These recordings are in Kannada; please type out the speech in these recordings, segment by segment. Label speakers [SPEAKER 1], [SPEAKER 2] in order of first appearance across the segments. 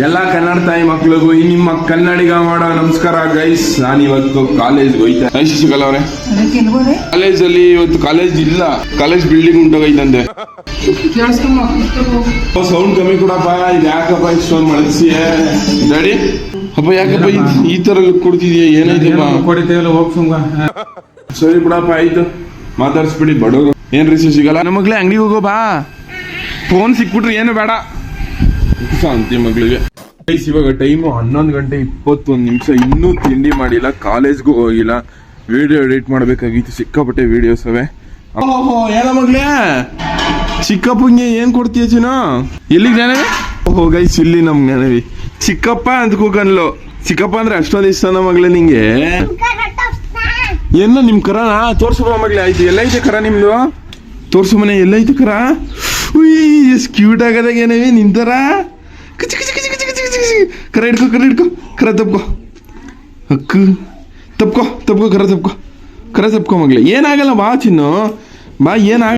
[SPEAKER 1] ಎಲ್ಲ ಕನ್ನಡ ತಾಯಿ ಮಕ್ಳಿಗೂ ಈ ನಿಮ್ಮ ಕನ್ನಡಿಗ ಮಾಡೋ ನಮಸ್ಕಾರ ಗೈಸ್ ನಾನು ಇವತ್ತು ಕಾಲೇಜ್ ಹೋಯ್ತಾ ಶಶಿಕಲಾ ಅವ್ರೆ. ಕಾಲೇಜ್ ಅಲ್ಲಿ ಇವತ್ತು ಕಾಲೇಜ್ ಇಲ್ಲ. College building ಉಂಟೋಗೈತಂತೆ. ಸೌಂಡ್ ಕಮ್ಮಿ ಕೊಡಪ್ಪ. ಇದು ಯಾಕಪ್ಪ ಇಷ್ಟೊಂದು ಮಳಸಿ ಡ್ಯಾಡಿ ಅಪ್ಪ ಯಾಕಪ್ಪ ಈ- ಈ ತರ ಕೊಡ್ತಿದ್ಯಾ? ಏನೈತೆ
[SPEAKER 2] ಕೊಡಿತೇವಲ್ಲ ಹೋಗ್ ಸುಮ್ಗ
[SPEAKER 1] ಸರಿ ಬಿಡಪ್ಪ ಆಯ್ತು. ಮಾತಾಡ್ಸ್ಬಿಡಿ ಬಡವರು. ಏನ್ರಿ ಸಿಗಲ್ಲ ನಮ್ಮ ಮಗ್ಳೇ ಅಂಗಡಿಗೆ ಹೋಗೋ ಬಾ. ಫೋನ್ ಸಿಕ್ಬಿಟ್ರಿ ಏನು ಬೇಡ. ಶಾಂತಿ ಮಗಳಿಗೆ. ಇವಾಗ ಟೈಮು ಹನ್ನೊಂದು ಗಂಟೆ ಇಪ್ಪತ್ತೊಂದು ನಿಮಿಷ, ಇನ್ನೂ ತಿಂಡಿ ಮಾಡಿಲ್ಲ, ಕಾಲೇಜ್ಗೂ ಹೋಗಿಲ್ಲ. ವಿಡಿಯೋ ಎಡಿಟ್ ಮಾಡಬೇಕಾಗಿತ್ತು, ಸಿಕ್ಕಾಪಟ್ಟೆ ವಿಡಿಯೋಸ್ ಅವೇ. ಓಹೋ, ಏನ ಮಗ್ಲೇ ಚಿಕ್ಕಪ್ಪಂಗೆ ಏನು ಕೊಡ್ತೀಯ ಚಿನ ಎಲ್ಲಿಗೆ ಜ್ಞಾನವಿ ಓಹೋ ಗೈಸ್ ಇಲ್ಲಿ ನಮ್ ಜ್ಞಾನವಿ ಚಿಕ್ಕಪ್ಪ ಅಂತ ಕೂಕನ್ಲು ಚಿಕ್ಕಪ್ಪ ಅಂದ್ರೆ ಅಷ್ಟೊಂದು ಇಷ್ಟ ನಮ್ಮ ಮಗಳೇ ನಿಂಗೆ? ಏನ ನಿಮ್ ಕರನಾ? ತೋರ್ಸು ಮಗ್ಲೆ ಆಯ್ತು ಎಲ್ಲೈತೆ ಕರ ನಿಮ್ದು? ತೋರ್ಸು ಮನೆ ಎಲ್ಲೈತೆ ಕರ? ಉಯ್, ಎಷ್ಟು ಕ್ಯೂಟ್ ಆಗದಾಗ ಏನವಿ ನಿಂತಾರ ಕಚ್ ಕಚ್ ಕಚ್. ಕರ ಹಿಡ್ಕೊ ಕರ ಹಿಡ್ಕೊ ಕರ ತಪ್ಕೊ ಅಕ್ಕು ತಪ್ಕೊ ತಪ್ಕೊ ಕರ ತಪ್ಕೊ ಕರ ತಪ್ಕೊ ಮಗ್ಲೆ ಏನಾಗಲ್ಲ ಬಾ ಚಿನ್ನು ಬಾ ಏನಾಗ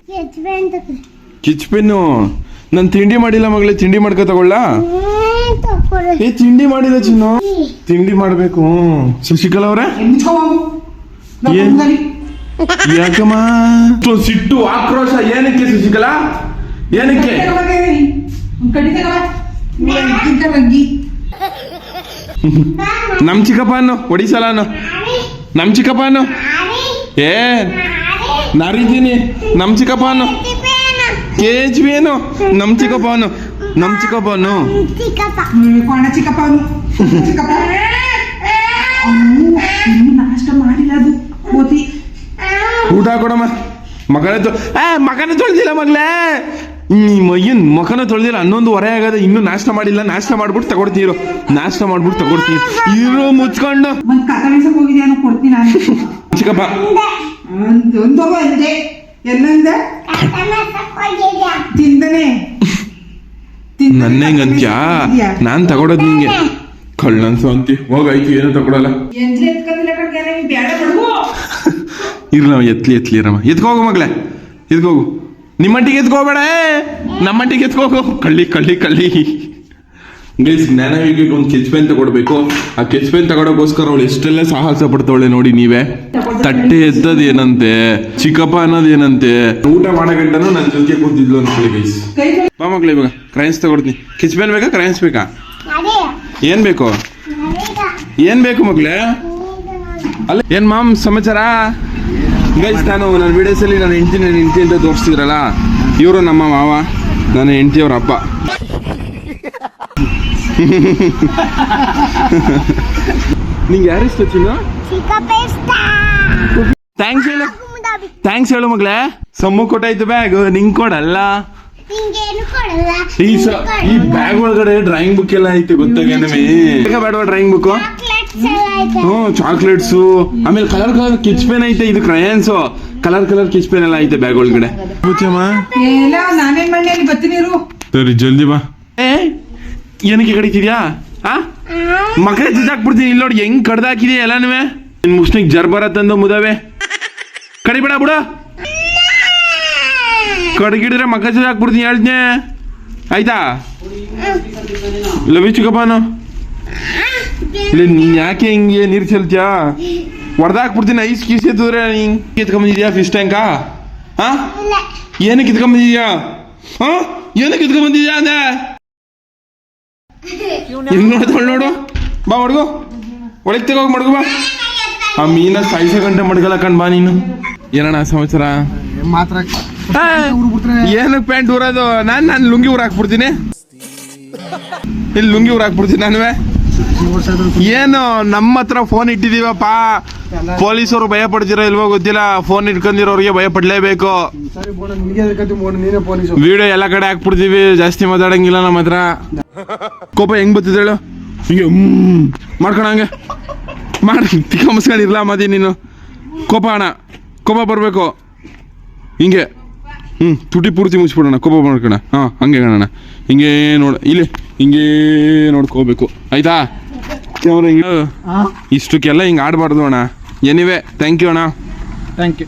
[SPEAKER 1] ಕಿಚ್ ಪೆನ್ನು ನಾನು ತಿಂಡಿ ಮಾಡಿಲ್ಲ ಮಗಳೇ ತಿಂಡಿ ಮಾಡ್ಕೊ ತಗೊಳ್ಳ? ಏ ತಿಂಡಿ ಮಾಡಿಲ್ಲ ಚಿನ್ನು ತಿಂಡಿ ಮಾಡಬೇಕು. ಶಶಿಕಲಾ ಅವ್ರೆ? ಏನ್? ಯಾಕಮ್ಮ? ಸಿಟ್ಟು ಆಕ್ರೋಶ ಏನಕ್ಕೆ ಶಶಿಕಲಾ ಏನಕ್ಕೆ? ನಮ್ ಚಿಕ್ಕಪ್ಪನು ಒಡಿಸಲಾನು ಹೊಡಿಸಲ ಅನ್ನು ನಮ್ ಚಿಕ್ಕಪ್ಪ ಅನ್ನು ಏ ನಾರಿದ್ದೀನಿ. ನಮ್ ಚಿಕ್ಕಪ್ಪನು ಕೆ ಎಚ್ ಬಿ ಏನು ನಮ್ ಚಿಕ್ಕಪ್ಪನು ಅನ್ನು ನಮ್
[SPEAKER 3] ಚಿಕ್ಕಪ್ಪನು ನಾಷ್ಟ ಮಾಡಿಲ್ಲ ಅದು
[SPEAKER 1] ಊಟ ಕೊಡಮ್ಮ. ಮಗನ ಮಗನ ತೊಳ್ದಿಲ್ಲ ಮಗ್ಲೇ. ಈ ಮೈಯನ್ ಮಖನ ತೊಳೆದಿಲ್ಲ ಹನ್ನೊಂದು ಹೊರೆ ಆಗದ ಇನ್ನೂ ನಾಷ್ಟ ಮಾಡಿಲ್ಲ ನಾಷ್ಟ ಮಾಡ್ಬಿಟ್ಟು ತಗೊಡ್ತೀರೋ? ನಾಷ್ಟ ಮಾಡ್ಬಿಟ್ಟು ತಗೊಡ್ತೀನಿ ಇರೋ ಮುಚ್ಕೊಂಡು ಚಿಕ್ಕಪ್ಪ. ನನ್ನ ಹೆಂಗಂತ್ಯಾ? ನಾನ್ ತಗೊಡೋದ್ ನಿಂಗೆ. ಕಳ್ಳನ್ಸು ಅಂತಿ ಹೋಗಾಯ್ತು ಏನು
[SPEAKER 3] ತಗೊಡಲ್ಲ
[SPEAKER 1] ಇರ್ಲವ ಎತ್ಲಿ ಎತ್ಲಿ ರಮ್ಮ ಎತ್ಕೋಗು ಮಗ್ಲೆ ಎತ್ಕೋಗು. ನಿಮ್ಮಂಟಿಗೆ ಎತ್ಕೋಬೇಡ ನಮ್ಮಂಟಿಗೆ ಎತ್ಕೋಗು ಕಳ್ಳಿ ಕಳ್ಳಿ ಕಳ್ಳಿ. ಗೈಸ್ ಜ್ಞಾನವಿಗೆ ಒಂದು ಕೆಚ್ ಪೆನ್ ತಗೊಡ್ಬೇಕು. ಆ ಕೆಚ್ ಪೆನ್ ತಗೊಳಕೋಸ್ಕರ ಅವಳು ಎಷ್ಟೆಲ್ಲ ಸಾಹಸ ಪಡ್ತಾವಳೆ ನೋಡಿ ನೀವೇ. ತಟ್ಟೆ ಎತ್ತದ ಏನಂತೆ? ಚಿಕ್ಕಪ್ಪ ಅನ್ನೋದು ಏನಂತೆ? ಊಟ ಮಾಡೋ ಗಂಟನು ನನ್ನ ಜೊತೆ ಕೂತಿದ್ಲು ಅನ್ಕೊಳ್ಳಿ ಗೈಸ್ ಬಾ ಮಕ್ಳು ಇವಾಗ ಕ್ರೈನ್ಸ್ ತಗೊಡ್ತೀನಿ. ಕೆಚ್ ಪೆನ್ ಬೇಕಾ ಕ್ರೈನ್ಸ್ ಬೇಕಾ? ಏನ್ ಬೇಕು? ಏನ್ ಬೇಕು ಮಕ್ಳೇ ಅಲ್ಲ, ಏನ್ ಮಾಮ್, ಸಮಾಚಾರ? ಗೈಸ್ ನಾನು ನನ್ನ ವಿಡಿಯೋಸ್ ಅಲ್ಲಿ ನನ್ನ ಹೆಂಡತಿ ನನ್ನ ಹೆಂಡತಿ ಅಂತ ತೋರಿಸ್ತಿದ್ರಲ್ಲ ಇವರು ನಮ್ಮ ಮಾವ ನನ್ನ ಹೆಂಡತಿಯವ್ರ ಅಪ್ಪ. ನಿಂಗೆ ಯಾರು ಇಷ್ಟ ಚಿನ್ನು? ಥ್ಯಾಂಕ್ಸ್ ಹೇಳು. ಥ್ಯಾಂಕ್ಸ್ ಹೇಳು ಮಗಳೇ. ಸಮ್ಮು ಕೊಟ್ಟಾಯ್ತು ಬ್ಯಾಗ್ ನಿಂಗೆ ಕೊಡಲ್ಲ. ಈ ಸ ಈ ಬ್ಯಾಗ್ ಒಳಗಡೆ ಡ್ರಾಯಿಂಗ್ ಬುಕ್ ಎಲ್ಲ ಐತೆ ಗೊತ್ತಾಗೇನಮಿ ಬೇಡವಾ ಡ್ರಾಯಿಂಗ್ ಬುಕ್ ಹ್ಞೂ ಚಾಕ್ಲೇಟ್ಸು ಆಮೇಲೆ ಕಲರ್ ಕಲರ್ ಕಿಚ್ ಪೆನ್ ಐತೆ ಇದು crayons colour colour sketch pen ಎಲ್ಲ ಐತೆ ಬ್ಯಾಗ್ ಒಳಗಡೆ. ಸರಿ ಜಲ್ದಿ ಬಾ. ಏ ಏನಕ್ಕೆ ಕಡಿತಿದ್ಯಾ? ಆ? ಮಕ್ಕಳೇ ಜುಜಾಕ್ಬಿಡ್ತೀನಿ ಇಲ್ಲಿ ನೋಡಿ ಹೆಂಗ್ ಕಡ್ದಾಕಿದ್ಯಾ ಎಲ್ಲಾನು ನಿನ್ ಮುಷ್ಣಿಗೆ ಜರ್ಬರ ತಂದು ಮುದವೆ. ಕಡಿಬೇಡ ಬಿಡು. ಕಡ್ಗಿಡಿದ್ರೆ ಮಗಜ್ ಹಾಕ್ಬಿಡ್ತೀನಿ ಹೇಳ್ದೆ ಆಯ್ತಾ? ಲವಿ ಚಿಕ್ಕಪ್ಪನು ನೀನ್ ಯಾಕೆ ಹಿಂಗೆ ನೀರು ಚೆಲ್ತ್ಯಾ? ಹೊಡೆದಾಕ್ಬಿಡ್ತೀನಿ ಐಸ್ ಕೀಸ್ ಎತ್ತಿದ್ರೆ ಹಿಂಗ್ ಕಿತ್ಕೊಂಬಂದಿದ್ಯಾ ಫಿಶ್ ಟ್ಯಾಂಕಾ ಹಾ ಏನಕ್ಕೆ ಕಿತ್ಕೊಂಬಂದಿದ್ಯಾ? ಹಾ ಏನಕ್ಕೆ ಕಿತ್ಕೊಂಬಂದಿದ್ಯಾ ಅಂದೆ? ಹಿಂಗ್ ನೋಡ್ತಾಳ ನೋಡು. ಬಾ, ಮಡ್ಗು. ಒಳಗೆ ತೆಗೋಗಿ ಮಡ್ಗು, ಬಾ. ಆ ಮೀನ ಸಾಯಿಸೋ ಗಂಟೆ ಮಡ್ಗಲ್ಲ ಕಣ್ ಬಾ ನೀನು. ಏನಣ್ಣ ಸಮಾಚಾರ?
[SPEAKER 4] ಮಾತ್ರ
[SPEAKER 1] ಏನಕ್ಕೆ ಪ್ಯಾಂಟ್ ಊರೋದು? ನಾನು ನಾನು ಲುಂಗಿ ಊರ್ ಹಾಕ್ಬಿಡ್ತೀನಿ. ಇಲ್ಲಿ ಲುಂಗಿ ಊರ್ ಹಾಕ್ಬಿಡ್ತೀನಿ ನಾನು ಏನು ನಮ್ಮ ಹತ್ರ ಫೋನ್ ಇಟ್ಟಿದೀವಪ್ಪ ಪೊಲೀಸರು ಭಯ ಪಡ್ತಿರೋ ಇಲ್ವೋ ಗೊತ್ತಿಲ್ಲ. ಫೋನ್ ಇಟ್ಕೊಂಡಿರೋರಿಗೆ ಭಯ ಪಡ್ಲೇಬೇಕು. ವಿಡಿಯೋ ಎಲ್ಲ ಕಡೆ ಹಾಕ್ಬಿಡ್ತೀವಿ. ಜಾಸ್ತಿ ಮಾತಾಡಂಗಿಲ್ಲ ನಮ್ಮ ಹತ್ರ. ಕೋಪ ಹೆಂಗ್ ಬತ್ತಿದ್ದೇಳು ಹಿಂಗೆ ಹಂಗೆ. ಮಾಡಿ ತಿಕ್ಕಂಬಸ್ಕೊಂಡಿರ್ಲ ಮದಿ ನೀನು? ಕೋಪ ಅಣ್ಣ. ಕೋಪ ಬರಬೇಕು. ಹಿಂಗೆ. ಹ್ಞೂ ತುಟಿ ಪೂರ್ತಿ ಮುಚ್ಬಿಡೋಣ ಕೋಪ ಮಾಡ್ಕೋಣ ಹಾಂ ಹಂಗೆ ಕಾಣೋಣ ಹಿಂಗೆ ನೋಡ ಇಲ್ಲಿ ಹಿಂಗೆ ನೋಡ್ಕೋಬೇಕು. ಆಯ್ತಾ? ಕ್ಯಾಮ್ರಾ ಹಿಂಗೆ ಇಷ್ಟಕ್ಕೆಲ್ಲ ಹಿಂಗೆ ಆಡಬಾರ್ದು ಅಣ್ಣ. ಎನಿವೆ ಥ್ಯಾಂಕ್ ಯು ಅಣ್ಣ.
[SPEAKER 4] ಥ್ಯಾಂಕ್ ಯು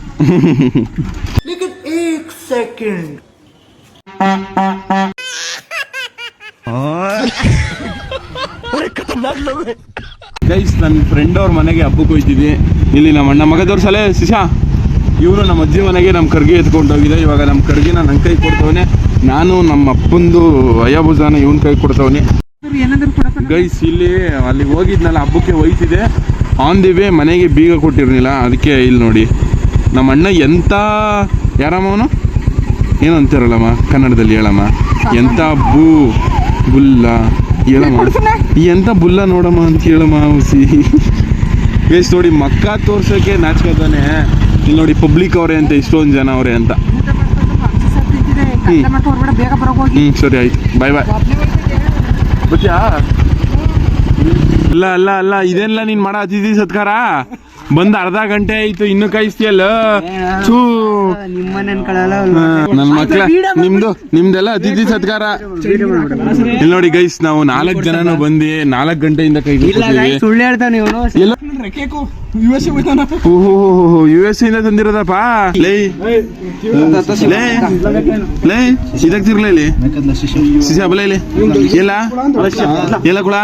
[SPEAKER 1] ಗೈಸ್ ನನ್ನ ಫ್ರೆಂಡ್ ಅವ್ರ ಮನೆಗೆ ಹಬ್ಬಕ್ಕೆ ಹೋಯ್ತಿದ್ವಿ. ಇಲ್ಲಿ ನಮ್ಮ ಅಣ್ಣ ಮಗದವ್ರ ಸಲ ಶಿಶಾ ಇವರು ನಮ್ಮ ಅಜ್ಜಿ ಮನೆಗೆ ನಮ್ಮ ಕರ್ಗೆ ಎತ್ಕೊಂಡು ಹೋಗಿದೆ. ಇವಾಗ ನಮ್ಮ ಕರ್ಗಿನ ನನ್ನ ಕೈ ಕೊಡ್ತವನೆ. ನಾನು ನಮ್ಮ ಅಪ್ಪಂದು ವಯಭುಜಾನ ಇವನ್ ಕೈ ಕೊಡ್ತವನೆ. ಗೈಸ್ ಇಲ್ಲಿ ಅಲ್ಲಿಗೆ ಹೋಗಿದ್ನಲ್ಲ, ಹಬ್ಬಕ್ಕೆ ಹೋಯ್ತಿದೆ. ಆನ್ ದಿ ವೇ ಮನೆಗೆ ಬೀಗ ಕೊಟ್ಟಿರ್ಲಿಲ್ಲ. ಅದಕ್ಕೆ ಇಲ್ಲಿ ನೋಡಿ. ನಮ್ಮ ಅಣ್ಣ ಎಂಥ ಯಾರಮ್ಮ ಅವನು? ಏನು ಅಂತಾರಲ್ಲಮ್ಮ, ಕನ್ನಡದಲ್ಲಿ ಹೇಳಮ್ಮ. ಎಂಥ ಬೂ, ಬುಲ್ಲ, ಹೇಳಮ್ಮ. ಎಂಥ ಬುಲ್ಲ ನೋಡಮ್ಮ ಅಂತ ಹೇಳಮ್ಮ, ಹುಸಿ. ಗೈಸ್ ನೋಡಿ, ಮಕ್ಕ ತೋರ್ಸೋಕೆ ನಾಚ್ಕೋತಾನೆ ಇಲ್ಲಿ ನೋಡಿ ಪಬ್ಲಿಕ್ ಅವರೇ ಅಂತ ಇಷ್ಟೊಂದು ಜನ ಅವರೇ ಅಂತ. ಹ್ಞೂ ಸರಿ ಆಯ್ತು. ಬಾಯ್ ಬಾಯ್ ಬತ್ಯಾ ಅಲ್ಲ ಅಲ್ಲ ಅಲ್ಲ ಇದೆಲ್ಲ ನೀನ್ ಮಾಡ ಅತಿಥಿ ಸತ್ಕಾರ? ಬಂದ ಅರ್ಧ ಗಂಟೆ ಆಯ್ತು ಇನ್ನು ಕಾಯಿಸ್ತೀಯಲ್ಲ?
[SPEAKER 4] ಅನ್ಕೊಳ್ಳಲ್ಲ
[SPEAKER 1] ನನ್ನ ಮಕ್ಳ ನಿಮ್ದು ನಿಮ್ದೆಲ್ಲ ಅತಿಥಿ ಸತ್ಕಾರ? ಇಲ್ಲಿ ನೋಡಿ ಗೈಸ್ ನಾವು ನಾಲ್ಕು ಜನನು ಬಂದಿ ನಾಲ್ಕ್ ಗಂಟೆಯಿಂದ ಕೈ ಯು ಎಸ್ ಇಂದ ತಂದಿರೋದಪ್ಪ. ಲೇ. ಇಲ್ಲಿ. ಸಿಸಿ ಹಬ್ಬಲ ಇಲ್ಲಿ. ಎಲ್ಲ? ಎಲ್ಲ ಕುಳ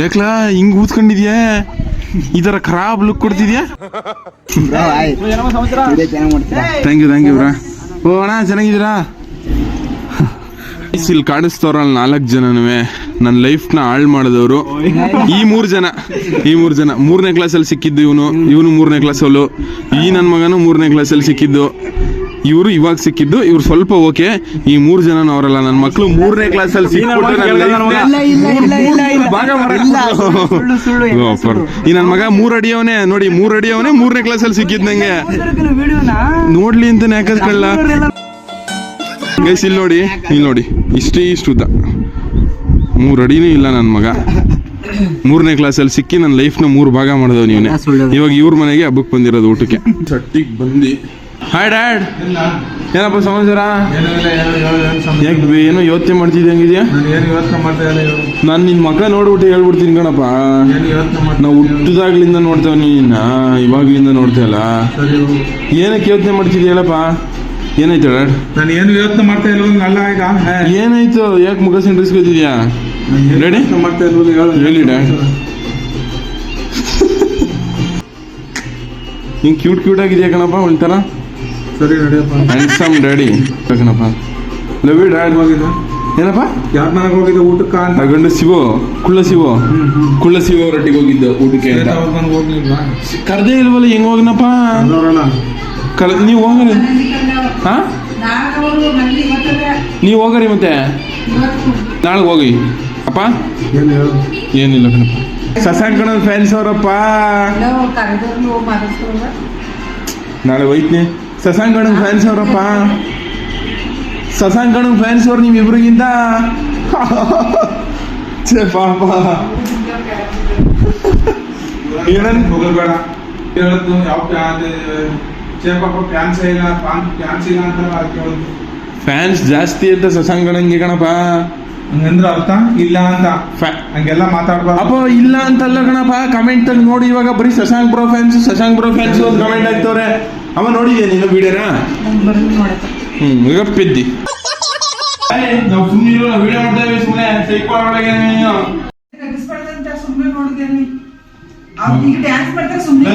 [SPEAKER 1] ಯಾಕ್ಲಾ ಹಿಂಗ್ ಊದ್ಕೊಂಡಿದ್ಯಾ? ಈ ತರ ಖರಾಬ್ look ಕೊಡ್ತಿದ್ಯಾ? Thank you thank you bro. ಓ ಅಣ್ಣ ಚೆನ್ನಾಗಿದ್ದೀರಾ? ಇಲ್ಲಿ ಕಾಣಿಸ್ತವ್ರಲ್ಲ ನಾಲ್ಕು ಜನನುವೆ. ನನ್ನ ಲೈಫ್ನ ಹಾಳು ಮಾಡಿದವರು. ಈ ಮೂರು ಜನ ಈ ಮೂರು ಜನ. ಮೂರನೇ ಕ್ಲಾಸಲ್ಲಿ ಸಿಕ್ಕಿದ್ದು ಇವನು ಇವನು ಮೂರನೇ ಕ್ಲಾಸಲ್ಲು ಈ ನನ್ನ ಮಗನು ಮೂರನೇ ಕ್ಲಾಸಲ್ಲಿ ಸಿಕ್ಕಿದ್ದು. ಇವರು ಇವಾಗ ಸಿಕ್ಕಿದ್ದು ಇವ್ರು ಸ್ವಲ್ಪ ಓಕೆ. ಈ ಮೂರು ಜನ ಅವರಲ್ಲ ನನ್ನ ಮಕ್ಕಳು ಮೂರನೇ ಕ್ಲಾಸಲ್ಲಿ. ಈ ನನ್ನ ಮಗ ಮೂರ್ ಅಡಿಯವನೇ. ನೋಡಿ ಮೂರ್ ಅಡಿಯವನೇ ಮೂರನೇ ಕ್ಲಾಸಲ್ಲಿ ಸಿಕ್ಕಿದ್ ನಂಗೆ ನೋಡ್ಲಿ ಅಂತ ಯಾಕಲ್ಲ ಗೈಸ್ ಇಲ್ಲಿ ನೋಡಿ ಇಲ್ಲಿ ನೋಡಿ. ಇಷ್ಟೇ ಇಷ್ಟು ಉದ್ದ. ಮೂರು ಅಡಿನೂ ಇಲ್ಲ ನನ್ನ ಮಗ. ಮೂರನೇ ಕ್ಲಾಸಲ್ಲಿ ಸಿಕ್ಕಿ ನನ್ನ ಲೈಫ್ನ ಮೂರು ಭಾಗ ಮಾಡಿದವ್ ನೀವೇ ಇವಾಗ ಇವ್ರ ಮನೆಗೆ ಹಬ್ಬಕ್ಕೆ ಬಂದಿರೋದು ಊಟಕ್ಕೆ. ಚಟ್ಟಿಗೆ ಬಂದು. ಹಾಯ್ ಡ್ಯಾಡ್ ಏನಪ್ಪ ಸಮಾಚಾರ? ಏನು ಏನೋ ಯೋಚನೆ ಮಾಡ್ತಿದ್ದೆ ಹಂಗಿದ್ಯಾ?
[SPEAKER 2] ನಾನು ಏನು ಯೋಚನೆ ಮಾಡ್ತಾ ಇಲ್ಲ
[SPEAKER 1] ನಾನು ನಿನ್ನ ಮಗ ನೋಡ್ಬಿಟ್ಟು ಹೇಳ್ಬಿಡ್ತೀನಿ ಕಣಪ್ಪ. ನಾವು ಹುಟ್ಟಿದಾಗ್ಲಿಂದ ನೋಡ್ತೇವೆ ನಿನ್ನ ಇವಾಗ್ಲಿಂದ ನೋಡ್ತೇವಲ್ಲ. ಏನಕ್ಕೆ ಯೋಚನೆ ಮಾಡ್ತಿದ್ಯ ಹೇಳಪ್ಪ? ಏನಾಯ್ತು
[SPEAKER 2] ನಾನು ಏನು ಯೋಚನೆ ಮಾಡ್ತಾ ಇಲ್ವಲ್ಲ ಅಲ್ಲ ಈಗ.
[SPEAKER 1] ಏನಾಯ್ತು? ಯಾಕೆ ಮುಖ ಸಿಂಡ್ರಿಸ್ಕೊತಿದ್ಯಾ?
[SPEAKER 2] ರೆಡಿ ಮಾಡ್ತಾ ಇಲ್ವಲ್ಲ ಹೇಳು.
[SPEAKER 1] ಹೇಳಿ ಡ್ಯಾಡ್ ಹಿಂಗೆ ಕ್ಯೂಟ್ ಕ್ಯೂಟ್ ಆಗಿದೆಯಾ ಕಣಪ್ಪ ಒಂಥರ?
[SPEAKER 2] ಸರಿ ನಡಿಯಪ್ಪ.
[SPEAKER 1] ಹ್ಯಾಂಡ್ಸಮ್ ಡ್ಯಾಡಿ ಕಣಪ್ಪ. ಲವ್ ಯು ಡ್ಯಾಡ್
[SPEAKER 2] ಹೋಗಿದ್ದ
[SPEAKER 1] ಏನಪ್ಪ?
[SPEAKER 2] ಯಾರ ಮನೆಗೆ ಹೋಗಿದ್ದೆ ಊಟಕ್ಕೆ ಅಂತ?
[SPEAKER 1] ಗಂಡ ಶಿವು ಕುಳ್ಳ ಶಿವು? ಕುಳ್ಳ ಶಿವ ಅವರೊಟ್ಟಿಗೆ ಹೋಗಿದ್ದ ಊಟಕ್ಕೆ ಕರ್ದೇ ಇಲ್ವಲ್ಲ ಹೆಂಗ್ ಹೋಗ್ನಪ್ಪ? ಕಲ್ ನೀವು ಹೋಗ್ರಿ. ಹಾ? ನೀವು ಹೋಗ್ರಿ ಮತ್ತೆ. ನಾಳೆ ಹೋಗಿ ಅಪ್ಪ?
[SPEAKER 2] ಏನು ಹೇಳು?
[SPEAKER 1] ಏನಿಲ್ಲ ಕಣಪ್ಪ. ಸಸಾಂಕಣ ಫ್ಯಾನ್ಸ್ ಅವರಪ್ಪ. ನಾಳೆ ಹೋಯ್ತೀನಿ. ಸಸಾಂಕಣ ಫ್ಯಾನ್ಸ್ ಅವರಪ್ಪ. ಸಸಾಂಕಣ ಫ್ಯಾನ್ಸ್ ಅವ್ರು ನೀವು ಇಬ್ರಿಗಿಂತ. ಛೇ ಪಾಪ. ಏನನ್
[SPEAKER 2] ಹೋಗಲ್ಬೇಡ ಹೇಳದ್ದು ಯಾವ
[SPEAKER 1] ಫ್ಯಾನ್ಸ್ ಜಾಸ್ತಿ ಅಂತ ಸಸಂಗಣಂಗೆ ಗಣಪ
[SPEAKER 2] ಹಂಗಂದ್ರೆ ಅರ್ಥ? ಇಲ್ಲ ಅಂತ. ಹಂಗೆಲ್ಲ ಮಾತಾಡ್ಬಾರ್ದು.
[SPEAKER 1] ಅಪ್ಪ ಇಲ್ಲ ಅಂತಲ್ಲ ಗಣಪ ಕಮೆಂಟ್ ಅಲ್ಲಿ ನೋಡಿ ಇವಾಗ ಬರೀ Shashank bro fans Shashank bro fans ಒಂದು ಕಮೆಂಟ್ ಆಗ್ತವ್ರೆ ಅವ ನೋಡಿದ್ಯಾ ನೀನು ವಿಡಿಯೋನ ಹ್ಮ್ ಈಗ ಪಿದ್ದಿ ನಾವು ಸುಮ್ಮನೆ ವಿಡಿಯೋ ಮಾಡ್ತಾ ಇದ್ದೀವಿ ಸುಮ್ಮನೆ ನೀನು
[SPEAKER 3] ನೋಡಿದ್ಯಾನಿ ಡ್ಯಾನ್ಸ್ ಮಾಡ್ತಾರೆ ಸುಮ್ಮನೆ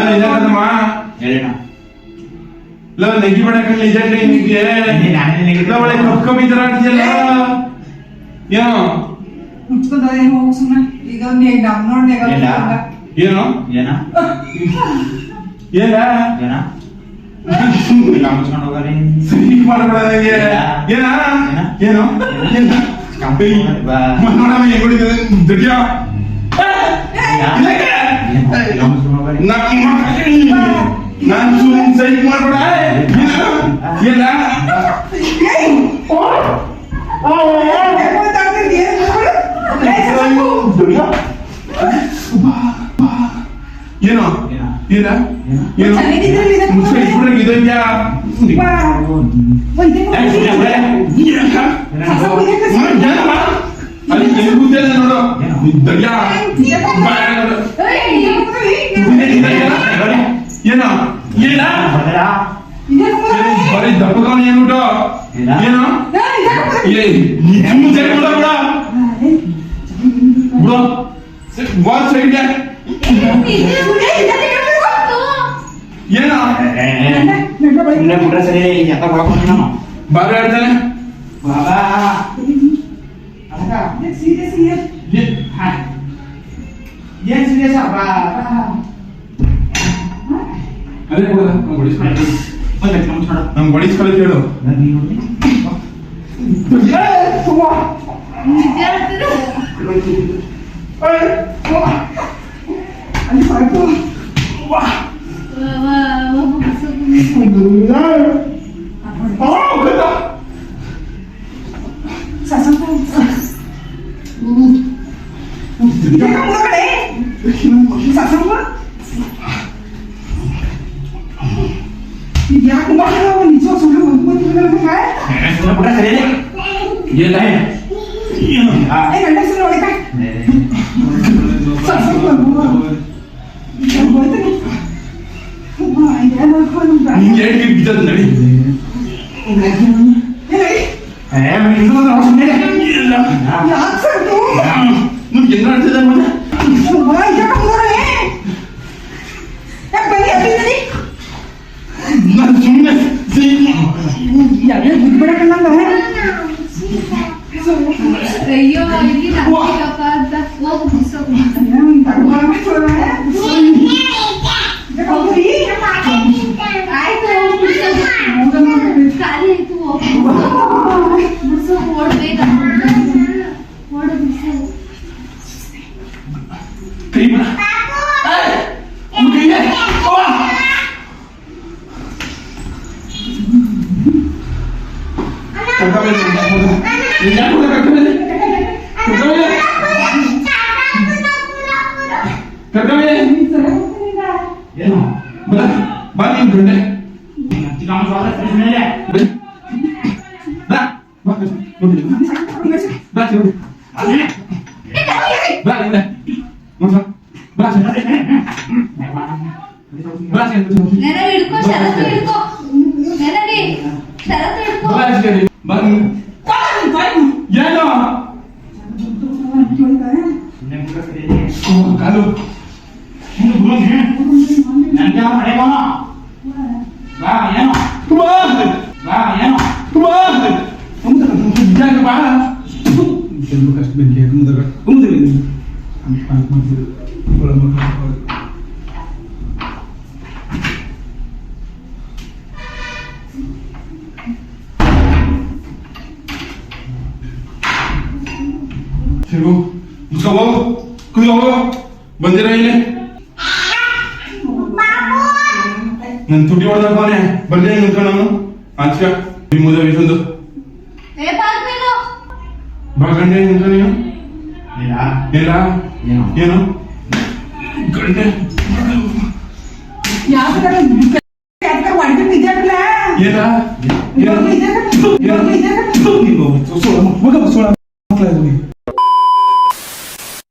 [SPEAKER 1] ಲೋ ನೆಗಿ ಬಡಕ ನಿಜ ನಿಗೆ ಇಲ್ಲ ಒಳ್ಳೆ ಕಪ್ ಕಮ್ಮಿ ತರ ಆಡ್ತೀಯಲ್ಲ ಯಾ?
[SPEAKER 3] ಮುಚ್ಕೊಂಡ ಏನು ಹೋಗಿ ಸುಮ್ಮನೆ ಈಗ ನೀ ನಮ್ ನೋಡಿ
[SPEAKER 1] ಏನೋ?
[SPEAKER 5] ಏನ?
[SPEAKER 1] ಏನ?
[SPEAKER 5] ಏನ? ಮುಚ್ಕೊಂಡು
[SPEAKER 1] ಏನಾ? ಏನ. ನೋಡಮ್ಮ ದುಡ್ಯಾ?
[SPEAKER 5] ಹೋಗ್ರಿ
[SPEAKER 1] ನಾನು ಸುಮ್ಮನೆ ಸೈಕ್ ಮಾಡ್ಬೇಡ ಏನ ಏನೋ
[SPEAKER 5] ಏನೋ?
[SPEAKER 1] ಏನ
[SPEAKER 5] ಏನೋ?
[SPEAKER 1] ಏನು
[SPEAKER 3] ಚೆನ್ನಾಗಿದ್ರಲ್ಲಿ ಇದೆ.
[SPEAKER 1] ಮುಚ್ಚ ಇಬ್ಬರಿಗೆ ಇದೆಯಾ
[SPEAKER 3] ಬಾ. ಒಂದೇ
[SPEAKER 5] ಏ, ಸುಮ್ನೆ ಬಿಡೆ.
[SPEAKER 1] ಏನಮ್ಮ ಅಲ್ಲಿ ಎಲ್ಲಿ ಕೂತಿದೆ ನೋಡು
[SPEAKER 5] ಏನೋ?
[SPEAKER 1] ಇದ್ದಯ್ಯಾ ಬಾ, ನೋಡು. ಇದೇ ಇದೆಯಾ? ಏನೋ ಏನ
[SPEAKER 5] ಬರ್ತೀರಾ?
[SPEAKER 3] ಇದೇ ಕೂತ್ಕೊಳ್ಳಿ.
[SPEAKER 1] ಬರೀ ದಪ್ಪದವನ ಏನ್ಬಿಟ್ಟು
[SPEAKER 5] ಏನ?
[SPEAKER 1] ಏನೋ
[SPEAKER 3] ಏ, ಇದೇ ಕೂತ್ಕೊಳ್ಳಿ.
[SPEAKER 1] ಏ ನಿಜ ಮುಂಚೆ ಬಿಡ ಬಿಡ
[SPEAKER 3] ಏ,
[SPEAKER 1] ಬಿಡು ವಾಲ್ ಸೈಡ್
[SPEAKER 3] ಏ, ಇದೇ ಕೂತ್ಕೊಳ್ಳಿ.
[SPEAKER 1] ಏನೋ
[SPEAKER 5] ಏ, ಏ,
[SPEAKER 3] ನನ್ನ, ನನ್ನ ಬಳಿ.
[SPEAKER 5] ಸುಮ್ನೆ ಬಿಟ್ರೆ ಸರಿ ಎಂತ ಮಾಡ್ಕೊಂಡು ನಾನು
[SPEAKER 1] ಬಾರ ಹೇಳ್ತಾನೆ
[SPEAKER 5] ಬಾಬಾ ಅದಕ್ಕ
[SPEAKER 3] ಏ, serious, serious.
[SPEAKER 1] ಏ-
[SPEAKER 5] ಹಾಯ್. ಏನ್ ಸೀರಿಯಸ್ ಅಪ್ಪ
[SPEAKER 1] ಅದೇ ಕೊಡದ ನಂಗೆ ಹೊಡಿಸ್ಕೊಳ್ಳಿ
[SPEAKER 5] ಬಂದೆ ನಮಸ್ಕಾರ
[SPEAKER 1] ನಂಗೆ ಹೊಡಿಸ್ಕೊಳ್ಳಿ ಕೇಳು
[SPEAKER 5] ನಾನು ನೋಡಿ
[SPEAKER 3] ಅಲ್ಲಿ
[SPEAKER 5] ಸುಮ್ಮನೆ ಬಿಟ್ರೆ ಸರಿ
[SPEAKER 1] ಏನ
[SPEAKER 5] ಏನು ಆ,
[SPEAKER 3] ಏ, ಗಂಡಸ್ರು ಹೊಡಿತಾ?
[SPEAKER 5] ಏ,
[SPEAKER 3] ಸಸಂತ ಮಗು. ಇದ್ಯಾಕೆ ಹೋಯ್ತಾನೆ? ಅಮ್ಮ, ಇದ್ಯಾಕೆ ಹೋಗ್ಕೊಂಡು ಬಾ.
[SPEAKER 1] ನಿಂಗೆ ಹೇಳಿ ಬಿದ್ದದ ನಡಿ
[SPEAKER 3] ಏ, ನಡಿ.
[SPEAKER 5] ಏ, ಇದು ನಾವು ಸುಮ್ನೆ ಇಲ್ಲ. ಆ,
[SPEAKER 3] ಯಾಕ್ ಸರ್ದು?
[SPEAKER 1] ನಿಮ್ಗೆ ಹೆಂಗ್ ಕಾಣ್ತಿದೆ ಮನೆ
[SPEAKER 3] ಅಮ್ಮ, ಇದ್ಯಾಕೆ ಕೂತ್ಕೊಳ್ಳಿ? ಏ, ಬನ್ನಿ, ಅಪ್ಪಿ, ನಡಿ.
[SPEAKER 1] ನಾನು ಸುಮ್ಮನೆ
[SPEAKER 3] ಯಾಕೆ ಬಿಟ್ಬಿಡಕ್ಕಲ್ಲಂಗ?
[SPEAKER 6] ಅಯ್ಯೋ ಇಲ್ಲಿ ನಾಚಿಕಪ್ಪ ಅಂತ ಹೋಗು ಬಿಸೋಗು
[SPEAKER 3] ಏನ್ ತಗೊಂಡ್ ಬಿಟ್ಬಿಡೋಣ? ಇದ್ಯಾಕೆ ಹೋಗ್ತೀರಿ?
[SPEAKER 6] ಆಯ್ತು ಹೋಗು ಬಿಸೋಗು
[SPEAKER 3] ಹೌದಾ ನೋಡ್ರಿ.
[SPEAKER 6] ಖಾಲಿ ಆಯ್ತು ಹೋಗು ಬಿಸೋಗು ಓಡ್ಬೇಕ ಓಡು ಬಿಸೋಗು
[SPEAKER 1] ಕೈ kakak Minyak ini. Kakak ini. Ini. Ya.
[SPEAKER 5] Kamu
[SPEAKER 1] ಬಾ ಸ್ವಲ್ಪ ಕಷ್ಟ ಬೇಕು ಮುಂದಾಗ ಮುಂದೆ ಮಾಡ್ತೀವಿ ಸರಿ ಮುಚ್ಕೊ ಹೋಗು ಕುಯ್ಯೋ ಹೋಗು ಬಂದಿರ ಇಲ್ಲಿ ನನ್ ತುಟಿ ಹೊಡೆದವನೆ ಬರ್ಲಿ ನಿಂತ್ಕೊಳ್ಳೋನು ಆಚೆ ನಿಮ್ಮ ಮುದ ಇಷ್ಟೊಂದು
[SPEAKER 6] ಏ ಪಾಲ್ಮೇನು
[SPEAKER 1] ಬಾಗಂಡೆ ನಿಂತ ನೀನು?
[SPEAKER 5] ಇಲ್ಲ
[SPEAKER 1] ಇಲ್ಲ
[SPEAKER 5] ಏನು?
[SPEAKER 1] ಏನು? ಗಂಡೆ
[SPEAKER 3] ಯಾವ್ದಾರ